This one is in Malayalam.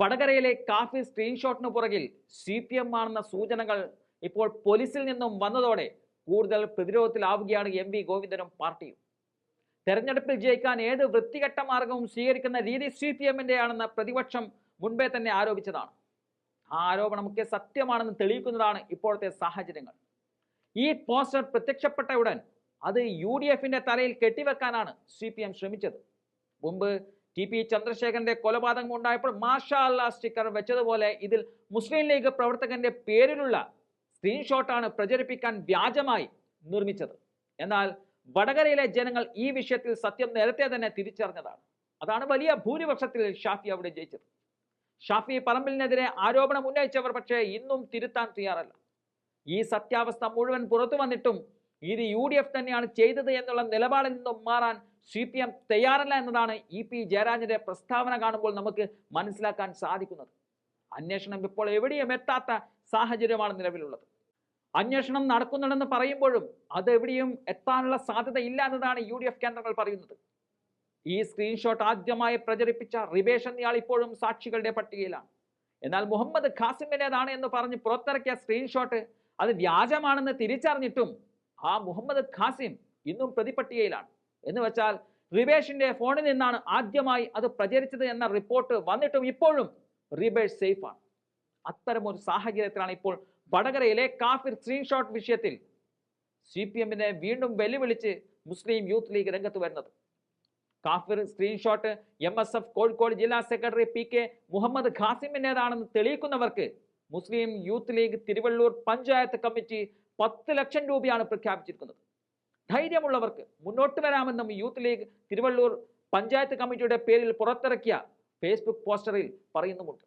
വടകരയിലെ കാഫി സ്ക്രീൻഷോട്ടിന് പുറകിൽ സി പി എം ആണെന്ന സൂചനകൾ ഇപ്പോൾ പോലീസിൽ നിന്നും വന്നതോടെ കൂടുതൽ പ്രതിരോധത്തിലാവുകയാണ് എം വി ഗോവിന്ദനും പാർട്ടിയും. തെരഞ്ഞെടുപ്പിൽ ജയിക്കാൻ ഏത് വൃത്തികെട്ട മാർഗവും സ്വീകരിക്കുന്ന രീതി സി പി എമ്മിന്റെ ആണെന്ന് പ്രതിപക്ഷം മുൻപേ തന്നെ ആരോപിച്ചതാണ്. ആ ആരോപണമൊക്കെ സത്യമാണെന്ന് തെളിയിക്കുന്നതാണ് ഇപ്പോഴത്തെ സാഹചര്യങ്ങൾ. ഈ പോസ്റ്റർ പ്രത്യക്ഷപ്പെട്ട ഉടൻ അത് യു ഡി എഫിന്റെ തലയിൽ കെട്ടിവെക്കാനാണ് സി പി എം ശ്രമിച്ചത്. മുമ്പ് ടി പി ചന്ദ്രശേഖരന്റെ കൊലപാതകം ഉണ്ടായപ്പോൾ മാഷാ അല്ലാ സ്റ്റിക്കർ വെച്ചതുപോലെ ഇതിൽ മുസ്ലിം ലീഗ് പ്രവർത്തകന്റെ പേരിലുള്ള സ്ക്രീൻഷോട്ടാണ് പ്രചരിപ്പിക്കാൻ വ്യാജമായി നിർമ്മിച്ചത്. എന്നാൽ വടകരയിലെ ജനങ്ങൾ ഈ വിഷയത്തിൽ സത്യം നേരത്തെ തന്നെ തിരിച്ചറിഞ്ഞതാണ്. അതാണ് വലിയ ഭൂരിപക്ഷത്തിൽ ഷാഫി അവിടെ ജയിച്ചത്. ഷാഫി പറമ്പിലിനെതിരെ ആരോപണം ഉന്നയിച്ചവർ പക്ഷേ ഇന്നും തിരുത്താൻ തയ്യാറല്ല. ഈ സത്യാവസ്ഥ മുഴുവൻ പുറത്തു വന്നിട്ടും ഇത് യു ഡി എഫ് തന്നെയാണ് ചെയ്തത് എന്നുള്ള നിലപാടിൽ നിന്നും മാറാൻ സി പി എം തയ്യാറല്ല എന്നതാണ് ഇ പി ജയരാജന്റെ പ്രസ്താവന കാണുമ്പോൾ നമുക്ക് മനസ്സിലാക്കാൻ സാധിക്കുന്നത്. അന്വേഷണം ഇപ്പോൾ എവിടെയും എത്താത്ത സാഹചര്യമാണ് നിലവിലുള്ളത്. അന്വേഷണം നടക്കുന്നുണ്ടെന്ന് പറയുമ്പോഴും അത് എവിടെയും എത്താനുള്ള സാധ്യത ഇല്ല എന്നതാണ് യു ഡി എഫ് കേന്ദ്രങ്ങൾ പറയുന്നത്. ഈ സ്ക്രീൻഷോട്ട് ആദ്യമായി പ്രചരിപ്പിച്ച റിബേഷ് ഇയാൾ ഇപ്പോഴും സാക്ഷികളുടെ പട്ടികയിലാണ്. എന്നാൽ മുഹമ്മദ് ഖാസിമിന്റെതാണ് എന്ന് പറഞ്ഞ് പുറത്തിറക്കിയ സ്ക്രീൻഷോട്ട് അത് വ്യാജമാണെന്ന് തിരിച്ചറിഞ്ഞിട്ടും ആ മുഹമ്മദ് ഖാസിം ഇന്നും പ്രതിപട്ടികയിലാണ്. എന്ന് വെച്ചാൽ റിബേഷിന്റെ ഫോണിൽ നിന്നാണ് ആദ്യമായി അത് പ്രചരിച്ചത് എന്ന റിപ്പോർട്ട് വന്നിട്ടും ഇപ്പോഴും റിബേഷ് സേഫാണ്. അത്തരമൊരു സാഹചര്യത്തിലാണ് ഇപ്പോൾ വടകരയിലെ കാഫിർ സ്ക്രീൻഷോട്ട് വിഷയത്തിൽ സി പി എമ്മിനെ വീണ്ടും വെല്ലുവിളിച്ച് മുസ്ലിം യൂത്ത് ലീഗ് രംഗത്ത് വരുന്നത്. കാഫിർ screenshot M S F Kozhikode ജില്ലാ സെക്രട്ടറി പി കെ മുഹമ്മദ് ഖാസിമിന്റെതാണെന്ന് തെളിയിക്കുന്നവർക്ക് Muslim youth league Thiruvallur panchayat committee പത്ത് ലക്ഷം രൂപയാണ് പ്രഖ്യാപിച്ചിരിക്കുന്നത്. ധൈര്യമുള്ളവർക്ക് മുന്നോട്ട് വരാമെന്നും യൂത്ത് ലീഗ് തിരുവള്ളൂർ പഞ്ചായത്ത് കമ്മിറ്റിയുടെ പേരിൽ പുറത്തിറക്കിയ ഫേസ്ബുക്ക് പോസ്റ്ററിൽ പറയുന്നുമുണ്ട്.